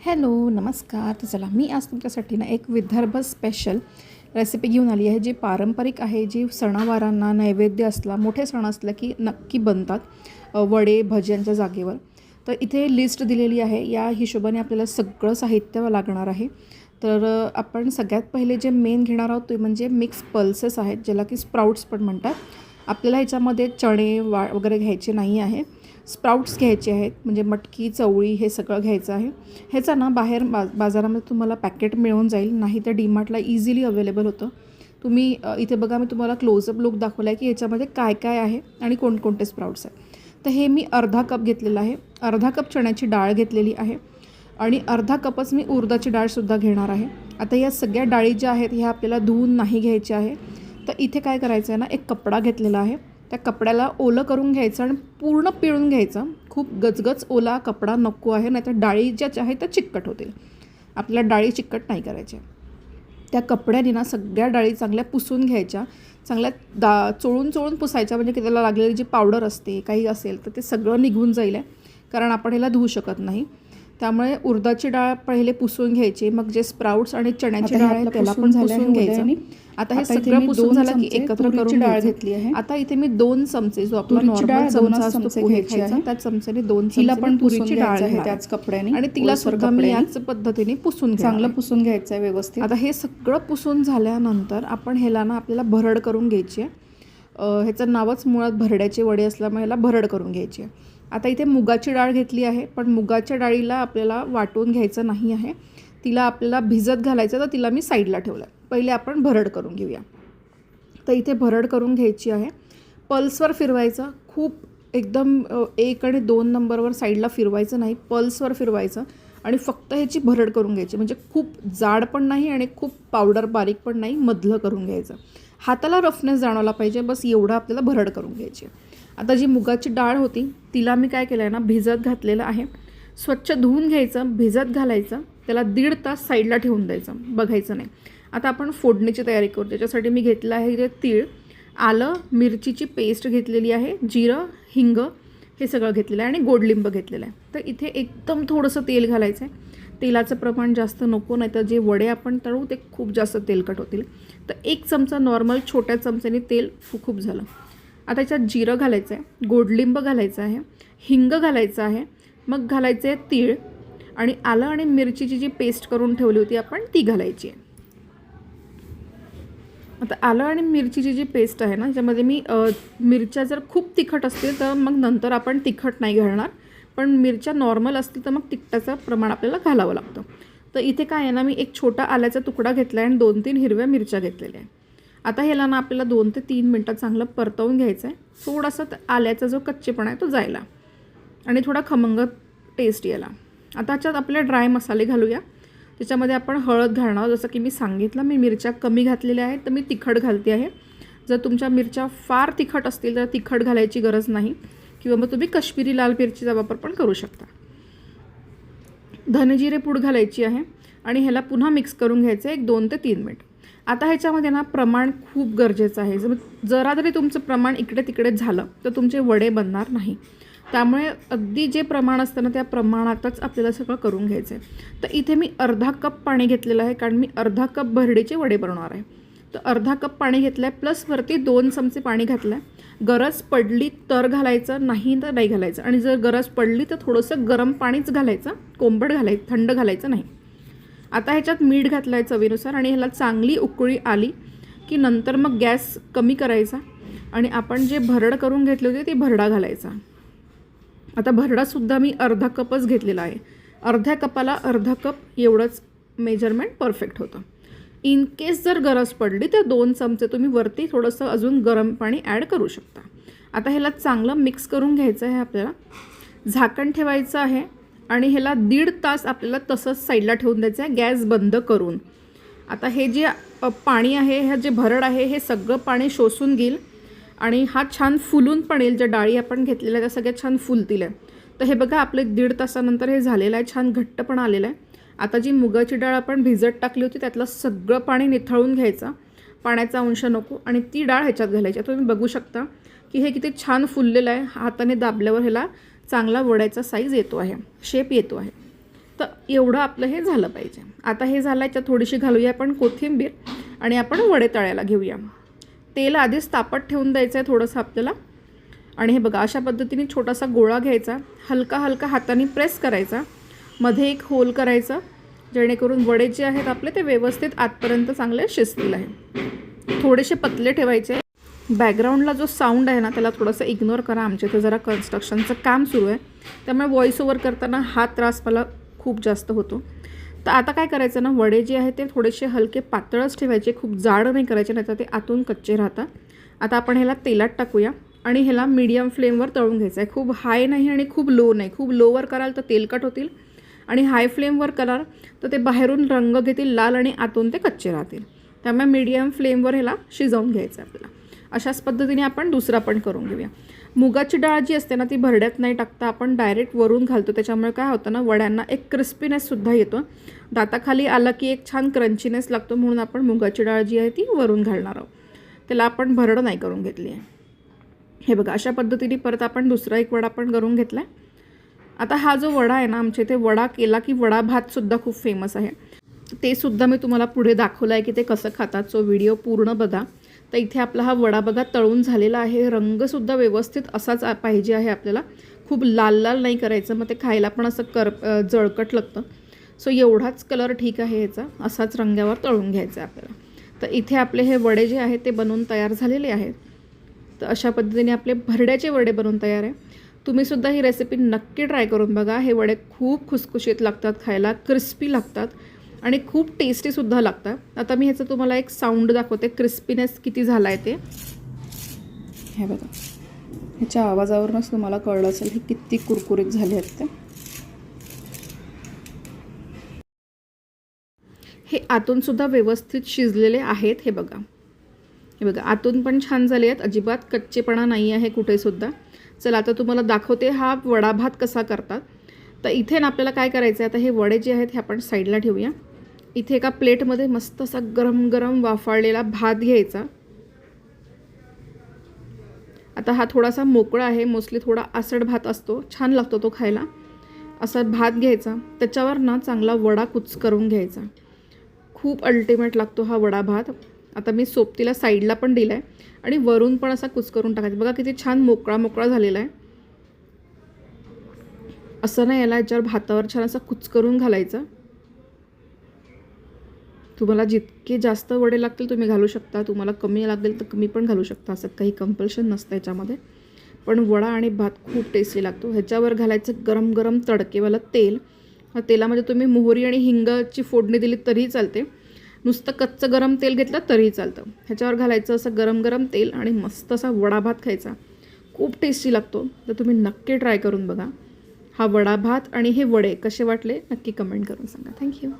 Hello नमस्कार. तर चला मी आज तुमच्यासाठी ना एक विदर्भ स्पेशल रेसिपी घेऊन आली आहे जी पारंपरिक आहे जी सणावारांना नैवेद्य असला मोठे सण असला की नक्की बनतात वडे भज्यांच्या जागेवर. तर इथे लिस्ट दिलेली आहे. या हिशोबाने आपल्याला सगळं साहित्य लागणार आहे. तर आपण सगळ्यात पहिले जे मेन घेणार आहोत ते म्हणजे मिक्स पल्सेस आहेत ज्याला की स्प्राउट्स पण म्हणतात. आपल्याला ह्याच्यामध्ये चणे वा वगैरे घ्यायचे नाही आहे. स्प्राउट्स घ्यायचे आहेत म्हणजे मटकी चवळी हे सगळं घ्यायचं आहे. ह्याचा ना बाहेर बा बाजारामध्ये तुम्हाला पॅकेट मिळून जाईल नाही तर डीमार्टला इझिली अवेलेबल होतं. तुम्ही इथे बघा मी तुम्हाला क्लोजअप लुक दाखवला आहे की याच्यामध्ये काय काय आहे आणि कोणकोणते स्प्राउट्स आहेत. तर हे मी अर्धा कप घेतलेलं आहे. अर्धा कप चण्याची डाळ घेतलेली आहे आणि अर्धा कपच मी उर्दाची डाळसुद्धा घेणार आहे. आता या सगळ्या डाळी ज्या आहेत ह्या आपल्याला धुवून नाही घ्यायच्या आहे. तर इथे काय करायचं आहे ना एक कपडा घेतलेला आहे. त्या कपड्याला ओलं करून घ्यायचं आणि पूर्ण पिळून घ्यायचं. खूप गजगज ओला कपडा नको आहे नाहीतर डाळी ज्या आहेत त्या चिकट होतील. आपल्याला डाळी चिकट नाही करायच्या त्या कपड्याने ना सगळ्या डाळी चांगल्या पुसून घ्यायच्या. चांगल्या दा चोळून चोळून पुसायच्या म्हणजे की त्याला लागलेली जी पावडर असते काही असेल तर ते सगळं निघून जाईल. आहे. कारण आपण ह्याला धुवू शकत नाही. त्यामुळे उडदाची डाळ पहिले पुसून घ्यायची मग जे स्प्राउट्स आणि चण्याची डाळ आहे त्याला पण पुसून घ्यायचं. आता हे सगळं पुसून झालं की एकत्र करून डाळ. घेतली आहे. आता इथे मी दोन चमचे जो आपला नॉर्मल चमचा असतो घ्यायची आहे. त्या चमच्याने दोन चमचे पण पुसून डाळ आहे त्याच कपड्याने आणि तिला सुद्धा मी. याच पद्धतीने पुसून चांगलं. पुसून घ्यायचं आहे व्यवस्थित आता हे सगळं पुसून झाल्यानंतर आपण ह्याला ना आपल्याला भरड करून घ्यायची आहे ह्याचं नावच मुळात भरड्याचे वडे असल्यामुळे ह्याला भरड करून घ्यायची आहे आता इथे मुगाची डाळ घेतली आहे पण मुगाच्या डाळीला आपल्याला वाटून घ्यायचं नाही आहे. तिला आपल्याला भिजत घालायचं तर तिला मी साईडला ठेवलं आहे पहिले आपण भरड करून घेऊया. तर इथे भरड करून घ्यायची आहे. पल्सवर फिरवायचं. खूप एकदम एक आणि दोन नंबरवर साईडला फिरवायचं नाही. पल्सवर फिरवायचं. आणि फक्त ह्याची भरड करून घ्यायची. म्हणजे खूप जाड पण नाही आणि खूप पावडर बारीक पण नाही मधलं करून घ्यायचं. हाताला रफनेस जाणवला पाहिजे. बस एवढं आपल्याला भरड करून घ्यायची आता जी मुगाची डाळ होती तिला मी काय केलं आहे ना भिजत घातलेलं आहे. स्वच्छ धुवून घ्यायचं भिजत घालायचं त्याला दीड तास साईडला ठेवून द्यायचं बघायचं नाही. आता आपण फोडणीची तयारी करू. त्याच्यासाठी मी घेतलं आहे जे तीळ आलं मिरचीची पेस्ट घेतलेली आहे जिरं हिंग हे सगळं घेतलेलं आहे आणि गोडलिंब घेतलेलं आहे. तर इथे एकदम थोडंसं तेल घालायचं आहे तेलाचं प्रमाण जास्त नको नाही तर जे वडे आपण तळू ते खूप जास्त तेलकट होतील. तर एक चमचा नॉर्मल छोट्या चमच्याने तेल खूप झालं. आता याच्यात जिरं घालायचं आहे गोडलिंब घालायचं आहे हिंग घालायचं आहे मग घालायचं आहे तीळ आणि आलं आणि मिरचीची जी पेस्ट करून ठेवली होती आपण ती घालायची आहे. आता आलं आणि मिरचीची जी पेस्ट आहे ना त्याच्यामध्ये मी मिरच्या जर खूप तिखट असतील तर मग नंतर आपण तिखट नाही घालणार. पण मिरच्या नॉर्मल असतील तर मग तिखटाचं प्रमाण आपल्याला घालावं लागतं. तर इथे काय आहे ना मी एक छोटा आल्याचा तुकडा घेतला आहे आणि दोन तीन हिरव्या मिरच्या घेतलेल्या आहे आता ह्याला ना आपल्याला दोन ते तीन मिनटात चांगलं परतवून घ्यायचं आहे थोडासा आल्याचा जो कच्चेपणा आहे तो जायला. आणि थोडा खमंग टेस्ट यायला. आता ह्याच्यात आपले ड्राय मसाले घालूया. त्याच्यामध्ये आपण हळद घालणार जसं की मी सांगितलं मी मिरच्या कमी घातलेल्या आहेत तर मी तिखट घालते आहे. जर तुमच्या मिरच्या फार तिखट असतील तर तिखट घालायची गरज नाही. किंवा मग तुम्ही कश्मीरी लाल मिरचीचा वापर पण करू शकता. धनजिरे पूड घालायची आहे आणि ह्याला पुन्हा मिक्स करून घ्यायचं आहे एक दोन ते तीन मिनिट. आता ह्याच्यामध्ये ना प्रमाण खूप गरजेचं आहे. जर जरा जरी तुमचं प्रमाण इकडे तिकडे झालं तर तुमचे वडे बनणार नाही. त्यामुळे अगदी जे प्रमाण असतं ना त्या प्रमाणातच आपल्याला सगळं करून घ्यायचं आहे तर इथे मी अर्धा कप पाणी घेतलेलं आहे कारण मी अर्धा कप भरडीचे वडे बनवणार आहे. तर अर्धा कप पाणी घेतलं आहे प्लस वरती दोन चमचे पाणी घातलं आहे गरज पडली तर घालायचं नाही तर नाही घालायचं. आणि जर गरज पडली तर थोडंसं गरम पाणीच घालायचं कोंबट घालायचं थंड घालायचं नाही. आता ह्याच्यात मीठ घातलं आहे चवीनुसार आणि ह्याला चांगली उकळी आली की नंतर मग गॅस कमी करायचा आणि आपण जे भरड करून घेतले होते ते भरडा घालायचा. आता भरडासुद्धा मी अर्धा कपच घेतलेला आहे. अर्ध्या कपाला अर्धा कप एवढंच मेजरमेंट परफेक्ट होतं. इन केस जर गरज पडली तर दोन चमचे तुम्ही वरती थोडंसं अजून गरम पाणी ॲड करू शकता. आता ह्याला चांगलं मिक्स करून घ्यायचं आहे आपल्याला. झाकण ठेवायचं आहे आणि ह्याला दीड तास आपल्याला तसंच साईडला ठेवून द्यायचं आहे. गॅस बंद करून. आता हे जे पाणी आहे हे जे भरड आहे हे सगळं पाणी शोषून घेईल आणि हा छान फुलून पण येईल. ज्या डाळी आपण घेतलेल्या त्या सगळ्या छान फुलतील. आहे तर हे बघा आपले दीड तासानंतर हे झालेलं आहे. छान घट्ट पण आलेलं आहे. आता जी मुगाची डाळ आपण भिजत टाकली होती त्यातलं सगळं पाणी निथळून घ्यायचं. पाण्याचा अंश नको. आणि ती डाळ ह्याच्यात घालायची. आता तुम्ही बघू शकता की हे किती छान फुललेलं आहे. हाताने दाबल्यावर ह्याला चांगला वड्याचा साईज येतो आहे. शेप येतो आहे. तर एवढं आपलं हे झालं पाहिजे. आता हे झालं याच्यात थोडीशी घालूया आपण कोथिंबीर आणि आपण वडे तळायला घेऊया. तेल आधीच तापत ठेवून द्यायचं आहे थोडंसं आपल्याला. आणि हे बघा अशा पद्धतीने छोटासा गोळा घ्यायचा. हलका हलका हाताने प्रेस करायचा. मध्ये एक होल करायचा जेणेकरून वडे जे आहेत आपले ते व्यवस्थित आतपर्यंत चांगले शिजतील आहे. थोडेसे पतले ठेवायचे. बॅकग्राऊंडला जो साऊंड आहे ना त्याला थोडंसं इग्नोर करा. आमच्या इथं जरा कन्स्ट्रक्शनचं काम सुरू आहे. त्यामुळे व्हॉईस ओव्हर करताना हा त्रास मला खूप जास्त होतो. तर आता काय करायचं ना वडे जे आहे ते थोडेसे हलके पातळच ठेवायचे. खूप जाड नाही करायचे नाही तर ते आतून कच्चे राहतात. आता आपण ह्याला तेलात टाकूया. आणि ह्याला मीडियम फ्लेमवर तळून घ्यायचं आहे. खूप हाय नाही आणि खूप लो नाही. खूप लोवर कराल तर तेलकट होतील. आणि हाय फ्लेमवर कलर तर ते बाहेरून रंग घेतील लाल आणि आतून ते कच्चे राहतील. त्यामुळे मीडियम फ्लेमवर ह्याला शिजवून घ्यायचं आहे आपल्याला. अशाच पद्धतीने आपण दुसरा पण करून घेऊया. मुगाची डाळ जी असते ना ती भरड्यात नाही टाकता आपण डायरेक्ट वरून घालतो. त्याच्यामुळे काय होतं ना वड्यांना एक क्रिस्पीनेससुद्धा येतो. दाताखाली आला की एक छान क्रंचीनेस लागतो म्हणून आपण मुगाची डाळ जी आहे ती वरून घालणार आहोत. त्याला आपण भरड नाही करून घेतली आहे. हे बघा अशा पद्धतीने परत आपण दुसरा एक वडा पण करून घेतला आहे आता हा जो वडा आहे ना आमच्या इथे वडा केला की वडा भातसुद्धा खूप फेमस आहे. ते सुद्धा मी तुम्हाला पुढे दाखवलं आहे की ते कसं खातात. सो व्हिडिओ पूर्ण बघा. तर इथे आपला हा वडा बघा तळून झालेला आहे. रंगसुद्धा व्यवस्थित असाच पाहिजे आहे आपल्याला. खूप लाल लाल नाही करायचं मग ते खायला पण असं कर जळकट लागतं. सो एवढाच कलर ठीक आहे याचा. असाच रंगावर तळून घ्यायचा आहे आपल्याला. तर इथे आपले हे वडे जे आहेत ते बनवून तयार झालेले आहेत. तर अशा पद्धतीने आपले भरड्याचे वडे बनवून तयार आहे. तुम्हीसुद्धा ही रेसिपी नक्की ट्राय करून बघा. हे वडे खूप खुसखुशीत लागतात खायला क्रिस्पी लागतात आणि खूप टेस्टीसुद्धा लागतात. आता मी ह्याचं तुम्हाला एक साऊंड दाखवते. क्रिस्पीनेस किती झाला आहे ते. हे बघा. ह्याच्या आवाजावरूनच तुम्हाला कळलं असेल हे किती कुरकुरीत झाले आहेत ते. हे आतूनसुद्धा व्यवस्थित शिजलेले आहेत हे बघा. हे बघा आतून पण छान झाले आहेत. अजिबात कच्चेपणा नाही आहे कुठेसुद्धा. चला आता तुम्हाला दाखवते हा वडा भात कसा करतात. तर इथे ना आपल्याला काय करायचं आहे आता हे वडे जे आहेत हे आपण साईडला ठेवूया. इथे एका प्लेटमध्ये मस्त असा गरम गरम वाफाळलेला भात घ्यायचा. आता हा थोडासा मोकळा आहे मोस्टली थोडा आसड भात असतो छान लागतो तो खायला. असा भात घ्यायचा त्याच्यावर ना चांगला वडा कुच करून घ्यायचा. खूप अल्टिमेट लागतो हा वडा भात. आता मी सोबतीला साईडला पण दिला आहे आणि वरून पण असा कुच करून टाकायचा. बघा किती छान मोकळा मोकळा झालेला आहे. असं नाही याला याच्यावर भातावर छान असा कुच करून घालायचा. तुम्हाला जितके जास्त वडे लागतील तुम्ही घालू शकता. तुम्हाला कमी लागेल तर कमी पण घालू शकता. असं काही कंपल्शन नसतं याच्यामध्ये. पण वडा आणि भात खूप टेस्टी लागतो. ह्याच्यावर घालायचं गरम गरम तडकेवालं तेल. तेलामध्ये तुम्ही मोहरी आणि हिंगाची फोडणी दिली तरीही चालते. नुसतं कच्चं गरम तेल घेतलं तरीही चालतं. ह्याच्यावर घालायचं असं गरम गरम तेल आणि मस्त असा वडा भात खायचा. खूप टेस्टी लागतो. तर तुम्ही नक्की ट्राय करून बघा. हा वडा भात आणि हे वडे कसे वाटले नक्की कमेंट करून सांगा. थँक्यू